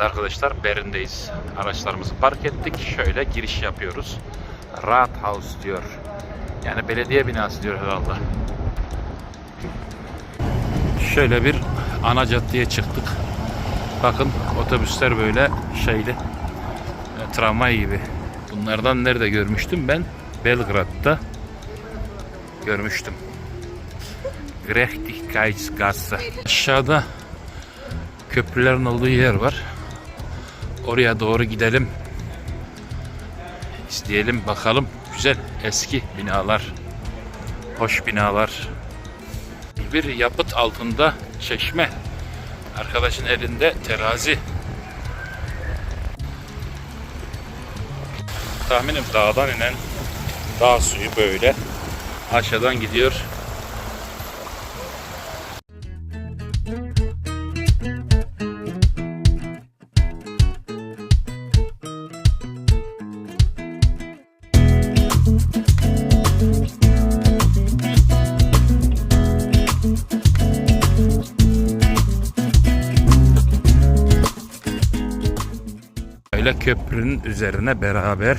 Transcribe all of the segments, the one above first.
Evet arkadaşlar Berin'deyiz. Araçlarımızı park ettik. Şöyle giriş yapıyoruz. Rathaus diyor. Yani belediye binası diyor herhalde. Şöyle bir ana caddeye çıktık. Bakın otobüsler böyle şeyli e, tramvay gibi. Bunlardan nerede görmüştüm ben? Belgrad'da görmüştüm. Gerechtigkeitsgasse. Aşağıda köprülerin olduğu yer var. Oraya doğru gidelim. İsteyelim bakalım. Güzel eski binalar. Hoş binalar. Bir yapıt altında çeşme. Arkadaşın elinde terazi. Tahminim dağdan inen dağ suyu böyle aşağıdan gidiyor. Böyle köprünün üzerine beraber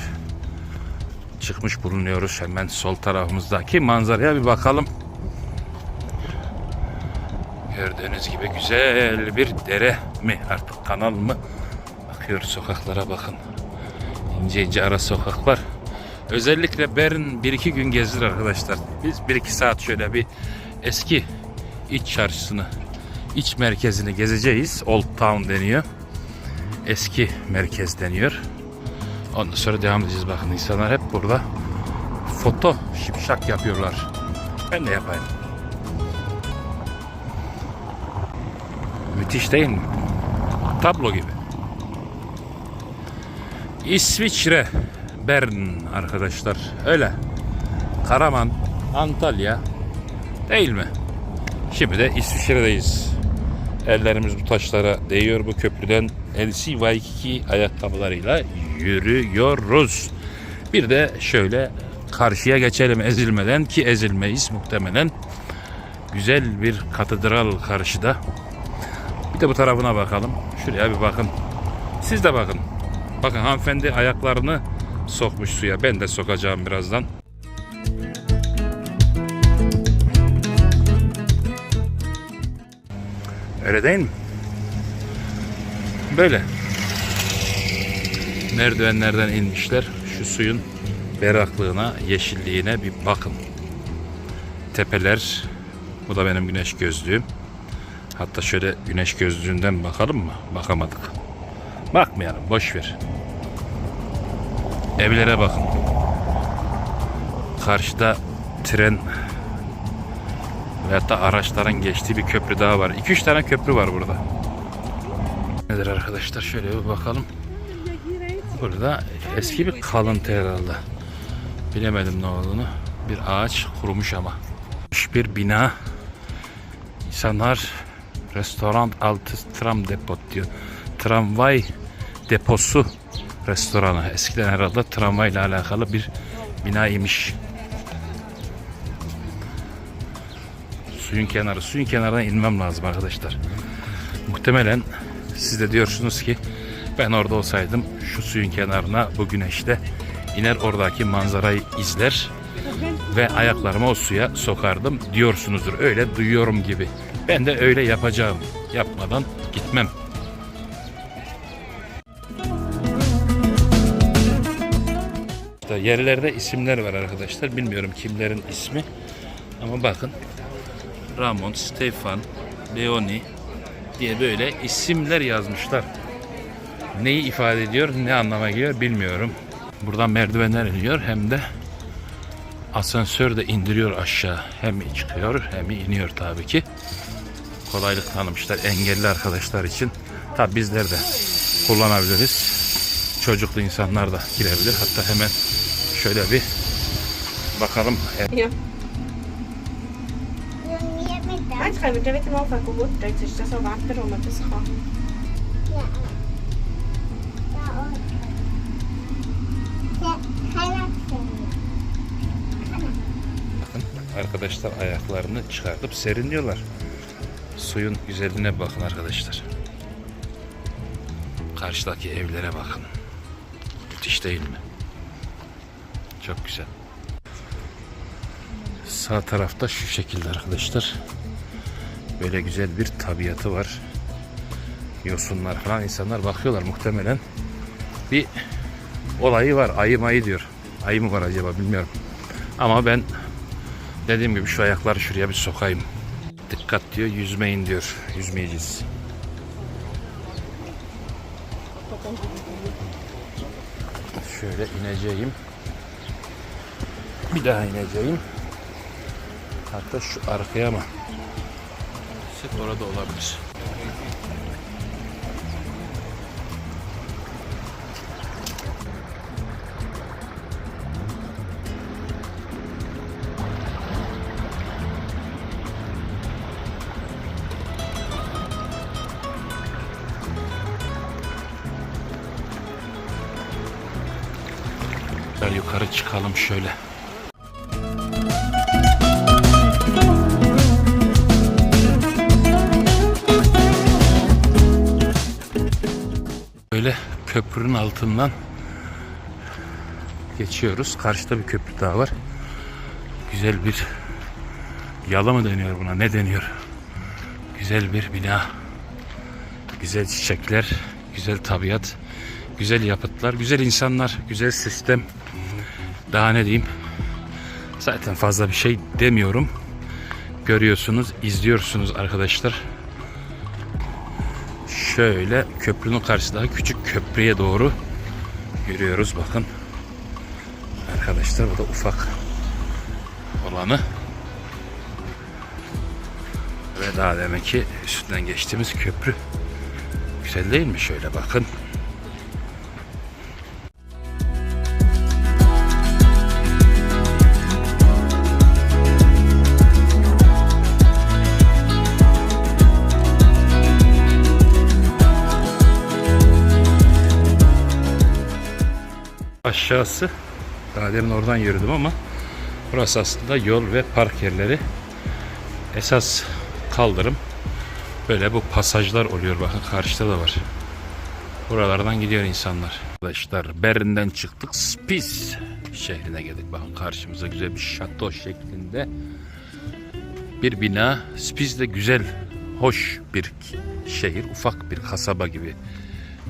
çıkmış bulunuyoruz. Hemen sol tarafımızdaki manzaraya bir bakalım. Gördüğünüz gibi güzel bir dere mi artık kanal mı? Bakıyor sokaklara bakın. İnce ince ara sokaklar. Özellikle Bern 1-2 gün gezdir arkadaşlar. Biz 1-2 saat şöyle bir eski iç çarşısını, iç merkezini gezeceğiz. Old Town deniyor eski merkez deniyor. Ondan sonra devam edeceğiz. Bakın insanlar hep burada foto şipşak yapıyorlar. Ben de yapayım. Müthiş değil mi? Tablo gibi. İsviçre, Bern arkadaşlar. Öyle. Karaman, Antalya değil mi? Şimdi de İsviçre'deyiz. Ellerimiz bu taşlara değiyor bu köprüden. LC Waikiki ayakkabılarıyla yürüyoruz. Bir de şöyle karşıya geçelim ezilmeden ki ezilmeyiz muhtemelen. Güzel bir katedral karşıda. Bir de bu tarafına bakalım. Şuraya bir bakın. Siz de bakın. Bakın hanımefendi ayaklarını sokmuş suya. Ben de sokacağım birazdan. Öyle değil mi? Böyle. Merdivenlerden inmişler. Şu suyun berraklığına, yeşilliğine bir bakın. Tepeler. Bu da benim güneş gözlüğüm. Hatta şöyle güneş gözlüğünden bakalım mı? Bakamadık. Bakmayalım. Boş ver. Evlere bakın. Karşıda tren veyahut da araçların geçtiği bir köprü daha var. 2-3 tane köprü var burada. Nedir arkadaşlar şöyle bir bakalım. Burada eski bir kalıntı herhalde. Bilemedim ne olduğunu. Bir ağaç kurumuş ama. Bir bina. İnsanlar restoran altı tram depot diyor. Tramvay deposu restoranı. Eskiden herhalde tramvayla alakalı bir binaymış. Suyun kenarı. Suyun kenarına inmem lazım arkadaşlar. Muhtemelen siz de diyorsunuz ki ben orada olsaydım şu suyun kenarına bu güneşte iner oradaki manzarayı izler ve ayaklarımı o suya sokardım diyorsunuzdur. Öyle duyuyorum gibi. Ben de öyle yapacağım. Yapmadan gitmem. İşte yerlerde isimler var arkadaşlar. Bilmiyorum kimlerin ismi. Ama bakın Ramon, Stefan, Leoni diye böyle isimler yazmışlar. Neyi ifade ediyor, ne anlama geliyor bilmiyorum. Buradan merdivenler iniyor hem de asansör de indiriyor aşağı. Hem çıkıyor hem iniyor tabii ki. Kolaylık tanımışlar engelli arkadaşlar için. Tabi bizler de kullanabiliriz. Çocuklu insanlar da girebilir. Hatta hemen şöyle bir bakalım. Ja. Direkt mal anfangen gut. Jetzt ist das so Wetter, wo man das kann. Bakın arkadaşlar ayaklarını çıkartıp serinliyorlar. Suyun güzelliğine bakın arkadaşlar. Karşıdaki evlere bakın. Müthiş değil mi? Çok güzel. Sağ tarafta şu şekilde arkadaşlar. Böyle güzel bir tabiatı var. Yosunlar falan insanlar bakıyorlar muhtemelen. Bir olayı var. Ayı mayı diyor. Ayı mı var acaba bilmiyorum. Ama ben dediğim gibi şu ayakları şuraya bir sokayım. Dikkat diyor yüzmeyin diyor. Yüzmeyeceğiz. Şöyle ineceğim. Bir daha ineceğim. Hatta şu arkaya mı? Sık orada olabilir. Yukarı çıkalım şöyle. Köprünün altından geçiyoruz. Karşıda bir köprü daha var. Güzel bir yalı mı deniyor buna? Ne deniyor? Güzel bir bina. Güzel çiçekler, güzel tabiat, güzel yapıtlar, güzel insanlar, güzel sistem. Daha ne diyeyim? Zaten fazla bir şey demiyorum. Görüyorsunuz, izliyorsunuz arkadaşlar. Şöyle köprünün karşısındaki küçük köprüye doğru yürüyoruz bakın. Arkadaşlar bu da ufak olanı. Ve daha demek ki üstünden geçtiğimiz köprü. Güzel değil mi? Şöyle bakın. Aşağısı daha demin oradan yürüdüm ama burası aslında yol ve park yerleri. Esas kaldırım böyle bu pasajlar oluyor bakın karşıda da var. Buralardan gidiyor insanlar. Arkadaşlar Berlin'den çıktık. Spiz şehrine geldik. Bakın karşımıza güzel bir şato şeklinde bir bina. Spiz de güzel, hoş bir şehir. Ufak bir kasaba gibi.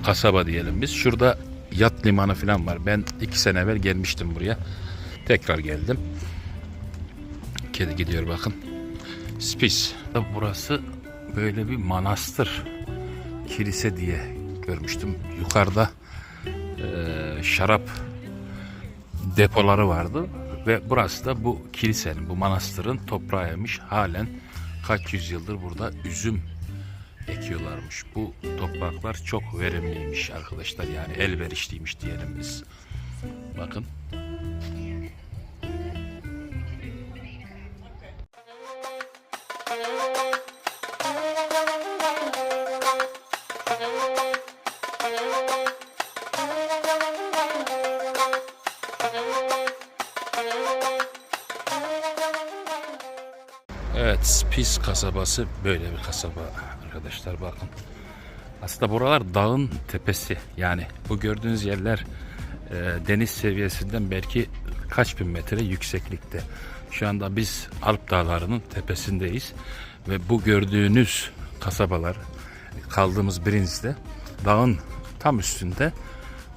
Kasaba diyelim biz. Şurada yat limanı falan var. Ben iki sene evvel gelmiştim buraya. Tekrar geldim. Kedi gidiyor bakın. Spiz. Burası böyle bir manastır. Kilise diye görmüştüm. Yukarıda eee, şarap depoları vardı ve burası da bu kilisenin, bu manastırın toprağıymış. Halen kaç yüzyıldır burada üzüm ekiyorlarmış. Bu topraklar çok verimliymiş arkadaşlar. Yani elverişliymiş diyelim biz. Bakın. Evet, Pis kasabası böyle bir kasaba arkadaşlar bakın. Aslında buralar dağın tepesi. Yani bu gördüğünüz yerler e, deniz seviyesinden belki kaç bin metre yükseklikte. Şu anda biz Alp dağlarının tepesindeyiz ve bu gördüğünüz kasabalar kaldığımız Brinz'de dağın tam üstünde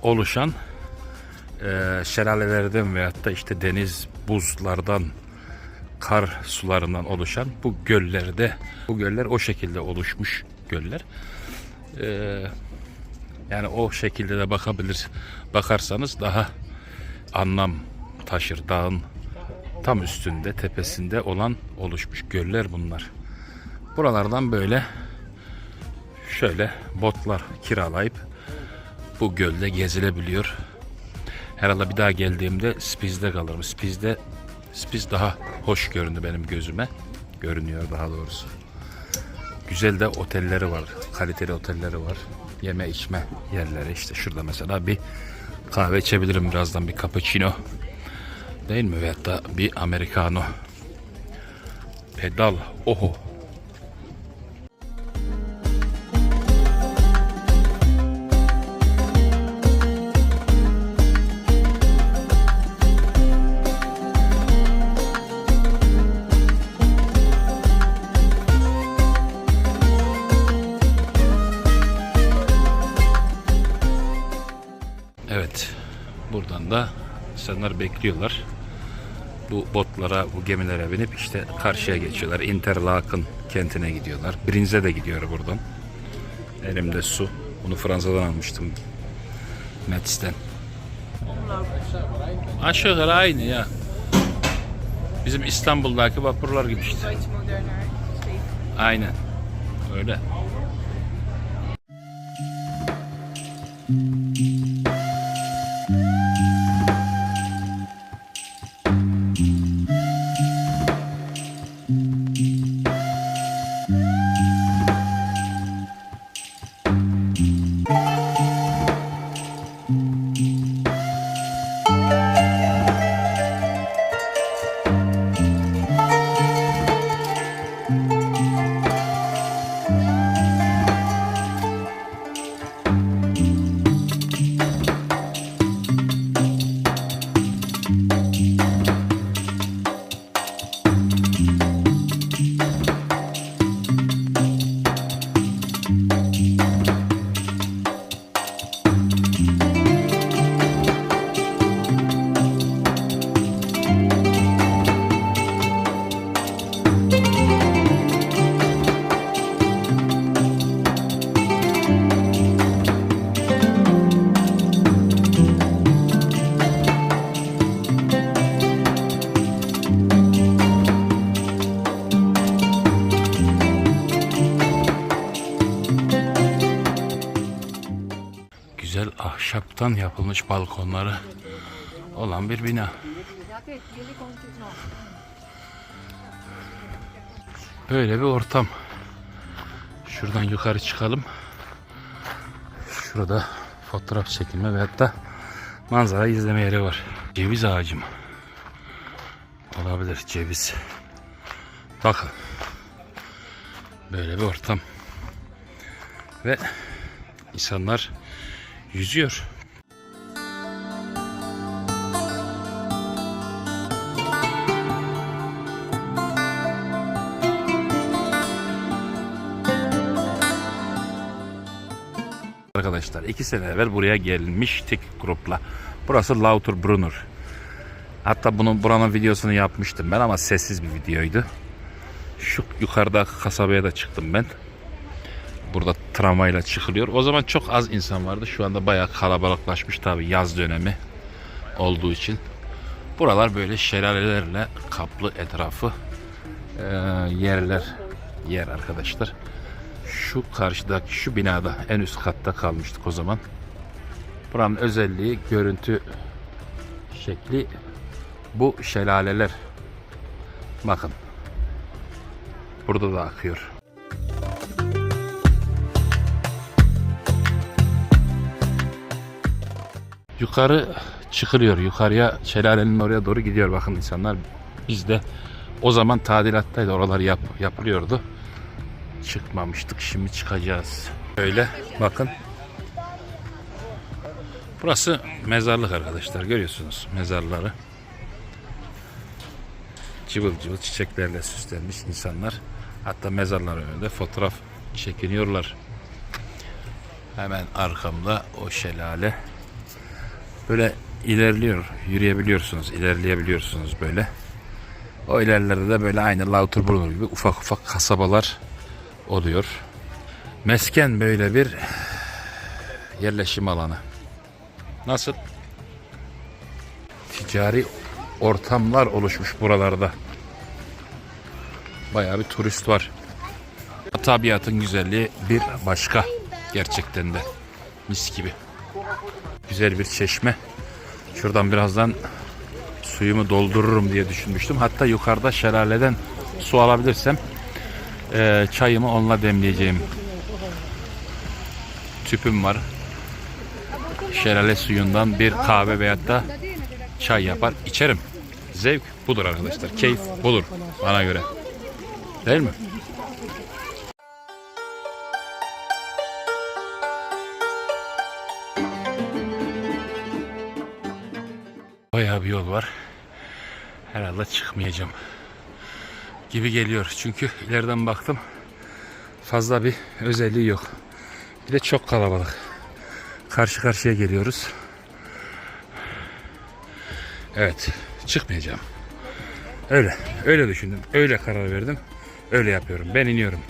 oluşan e, şelalelerden veyahut da işte deniz buzlardan kar sularından oluşan bu göllerde bu göller o şekilde oluşmuş göller. Ee, yani o şekilde de bakabilir bakarsanız daha anlam taşır dağın tam üstünde tepesinde olan oluşmuş göller bunlar. Buralardan böyle şöyle botlar kiralayıp bu gölde gezilebiliyor. Herhalde bir daha geldiğimde Spiz'de kalırım. Spiz'de Spiz daha hoş göründü benim gözüme. Görünüyor daha doğrusu. Güzel de otelleri var. Kaliteli otelleri var. Yeme içme yerleri işte şurada mesela bir kahve içebilirim birazdan bir cappuccino. Değil mi? Veyahut da bir americano. Pedal. Oho. Buradan da insanlar bekliyorlar. Bu botlara, bu gemilere binip işte karşıya geçiyorlar. Interlaken kentine gidiyorlar. Brinz'e de gidiyor buradan. Elimde su. Bunu Fransa'dan almıştım. Metz'ten. Aşağı yukarı aynı ya. Bizim İstanbul'daki vapurlar gibi işte. Aynen. Öyle. Ahşaptan yapılmış balkonları olan bir bina. Böyle bir ortam. Şuradan yukarı çıkalım. Şurada fotoğraf çekilme ve hatta manzara izleme yeri var. Ceviz ağacı mı? Olabilir ceviz. Bakın. Böyle bir ortam. Ve insanlar yüzüyor. Arkadaşlar iki sene evvel buraya gelmiştik grupla. Burası Lauterbrunner. Hatta bunun buranın videosunu yapmıştım ben ama sessiz bir videoydu. Şu yukarıda kasabaya da çıktım ben. Burada tramvayla çıkılıyor. O zaman çok az insan vardı. Şu anda bayağı kalabalıklaşmış tabii yaz dönemi olduğu için. Buralar böyle şelalelerle kaplı etrafı eee, yerler yer arkadaşlar. Şu karşıdaki şu binada en üst katta kalmıştık o zaman. Buranın özelliği görüntü şekli bu şelaleler. Bakın. Burada da akıyor. Yukarı çıkılıyor. Yukarıya şelalenin oraya doğru gidiyor bakın insanlar. Biz de o zaman tadilattaydı. Oralar yap, yapılıyordu. Çıkmamıştık. Şimdi çıkacağız. Böyle bakın. Burası mezarlık arkadaşlar. Görüyorsunuz mezarları. Cıvıl cıvıl çiçeklerle süslenmiş insanlar. Hatta mezarlar önünde fotoğraf çekiniyorlar. Hemen arkamda o şelale. Böyle ilerliyor. Yürüyebiliyorsunuz. ilerleyebiliyorsunuz böyle. O ilerlerde de böyle aynı Lauterbrunnen gibi ufak ufak kasabalar oluyor. Mesken böyle bir yerleşim alanı. Nasıl? Ticari ortamlar oluşmuş buralarda. Bayağı bir turist var. Tabiatın güzelliği bir başka gerçekten de. Mis gibi. Güzel bir çeşme. Şuradan birazdan suyumu doldururum diye düşünmüştüm. Hatta yukarıda şelaleden su alabilirsem eee, çayımı onunla demleyeceğim. Tüpüm var. Şelale suyundan bir kahve veyahut da çay yapar içerim. Zevk budur arkadaşlar. Keyif budur bana göre. Değil mi? Bayağı bir yol var. Herhalde çıkmayacağım gibi geliyor. Çünkü ileriden baktım fazla bir özelliği yok. Bir de çok kalabalık. Karşı karşıya geliyoruz. Evet, çıkmayacağım. Öyle, öyle düşündüm. Öyle karar verdim. Öyle yapıyorum. Ben iniyorum.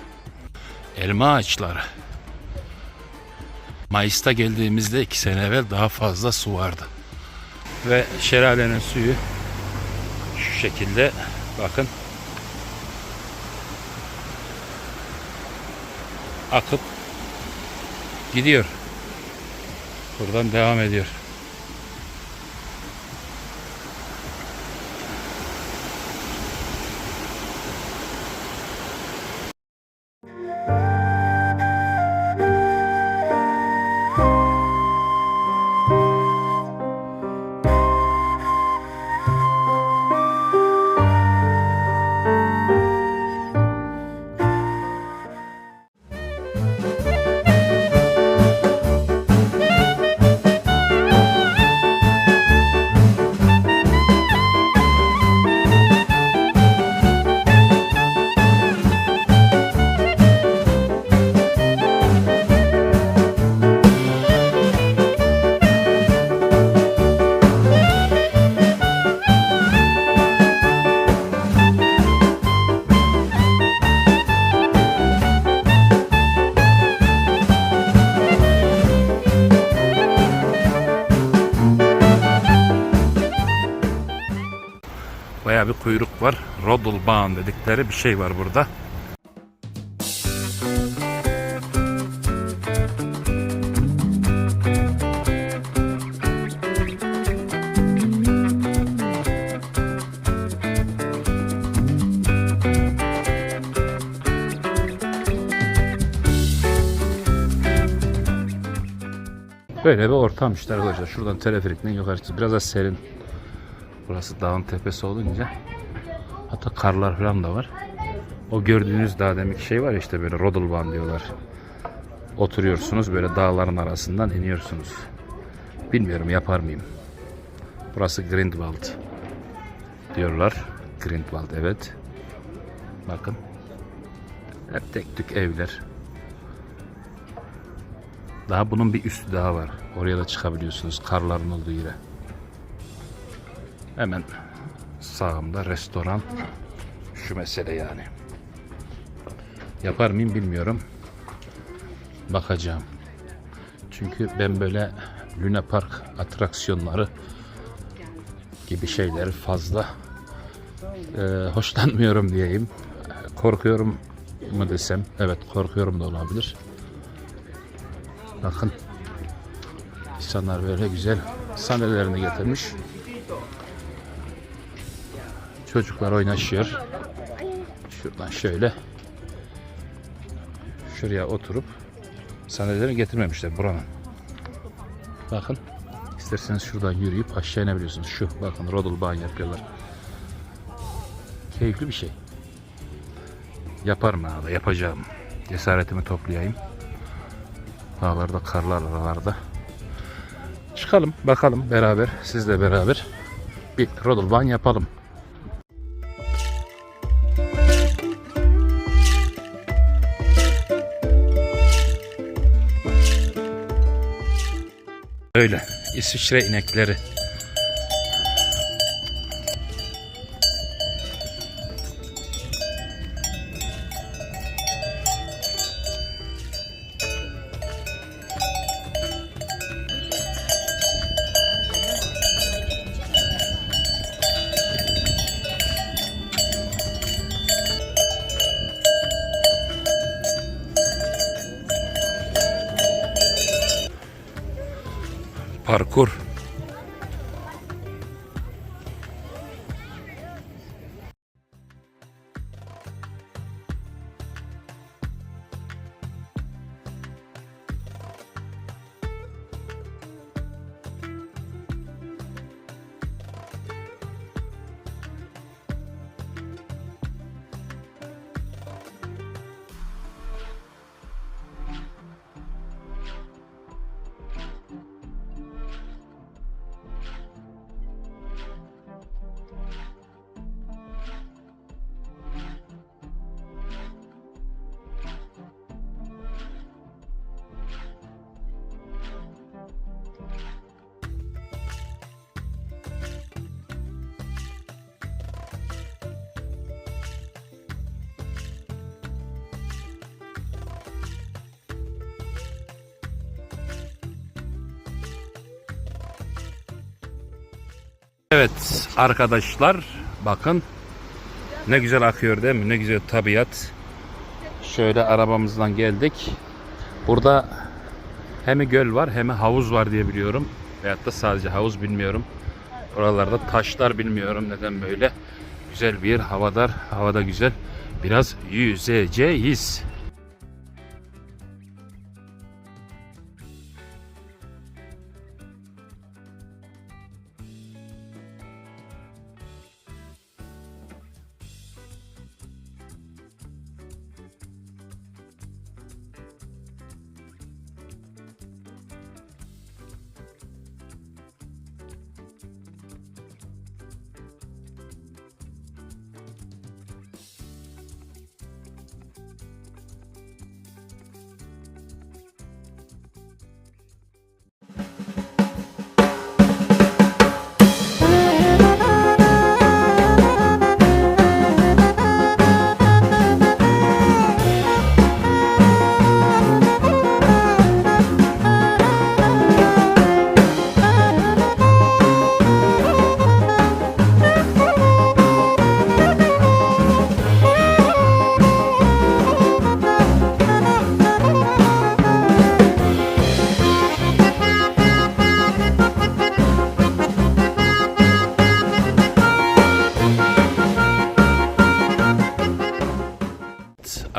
Elma ağaçları. Mayıs'ta geldiğimizde iki sene evvel daha fazla su vardı. Ve şelalenin suyu şu şekilde bakın akıp gidiyor. Buradan devam ediyor. Bayağı bir kuyruk var. Rodelbahn dedikleri bir şey var burada. Böyle bir ortam işte arkadaşlar. Şuradan teleferikten yukarı çıkıyoruz. Biraz da serin. Burası dağın tepesi olunca hatta karlar falan da var. O gördüğünüz daha demek şey var işte böyle Rodelbahn diyorlar. Oturuyorsunuz böyle dağların arasından iniyorsunuz. Bilmiyorum yapar mıyım. Burası Grindwald diyorlar. Grindwald evet. Bakın. Hep tek tük evler. Daha bunun bir üstü daha var. Oraya da çıkabiliyorsunuz karların olduğu yere. Hemen sağımda restoran. Şu mesele yani. Yapar mıyım bilmiyorum. Bakacağım. Çünkü ben böyle Luna Park atraksiyonları gibi şeyleri fazla e, hoşlanmıyorum diyeyim. Korkuyorum mu desem. Evet korkuyorum da olabilir. Bakın. İnsanlar böyle güzel sandalyelerini getirmiş. Çocuklar oynaşıyor. Şuradan şöyle şuraya oturup sandalyeleri getirmemişler buranın. Bakın. isterseniz şuradan yürüyüp aşağı inebiliyorsunuz. Şu bakın Rodelbahn yapıyorlar. Keyifli bir şey. Yaparım abi yapacağım. Cesaretimi toplayayım. Dağlarda karlar aralarda. Çıkalım bakalım beraber sizle beraber bir Rodelbahn yapalım. Öyle. İsviçre inekleri. Evet arkadaşlar bakın ne güzel akıyor değil mi? Ne güzel tabiat. Şöyle arabamızdan geldik. Burada hem göl var hem havuz var diye biliyorum. Veyahut da sadece havuz bilmiyorum. Oralarda taşlar bilmiyorum neden böyle. Güzel bir havadar, havada güzel. Biraz yüzeceğiz.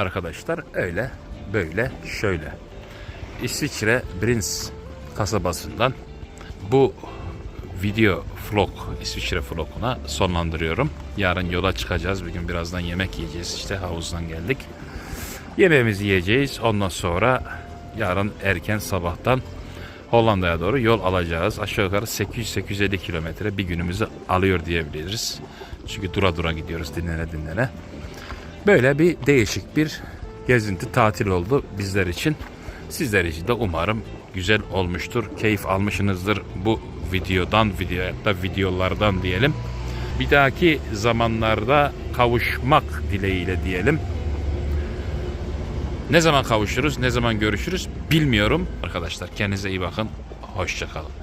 Arkadaşlar öyle böyle şöyle. İsviçre Brins kasabasından bu video vlog İsviçre vloguna sonlandırıyorum. Yarın yola çıkacağız. Bir gün birazdan yemek yiyeceğiz. İşte havuzdan geldik. Yemeğimizi yiyeceğiz. Ondan sonra yarın erken sabahtan Hollanda'ya doğru yol alacağız. Aşağı yukarı 800-850 kilometre bir günümüzü alıyor diyebiliriz. Çünkü dura dura gidiyoruz dinlene dinlene. Böyle bir değişik bir gezinti tatil oldu bizler için. Sizler için de umarım güzel olmuştur. Keyif almışsınızdır bu videodan, video da videolardan diyelim. Bir dahaki zamanlarda kavuşmak dileğiyle diyelim. Ne zaman kavuşuruz, ne zaman görüşürüz bilmiyorum. Arkadaşlar kendinize iyi bakın. Hoşçakalın.